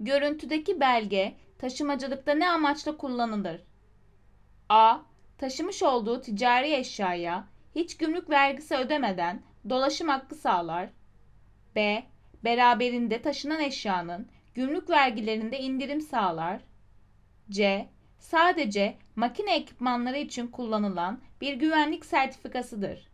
Görüntüdeki belge taşımacılıkta ne amaçla kullanılır? A. Taşımış olduğu ticari eşyaya hiç gümrük vergisi ödemeden dolaşım hakkı sağlar. B. Beraberinde taşınan eşyanın gümrük vergilerinde indirim sağlar. C. Sadece makine ekipmanları için kullanılan bir güvenlik sertifikasıdır.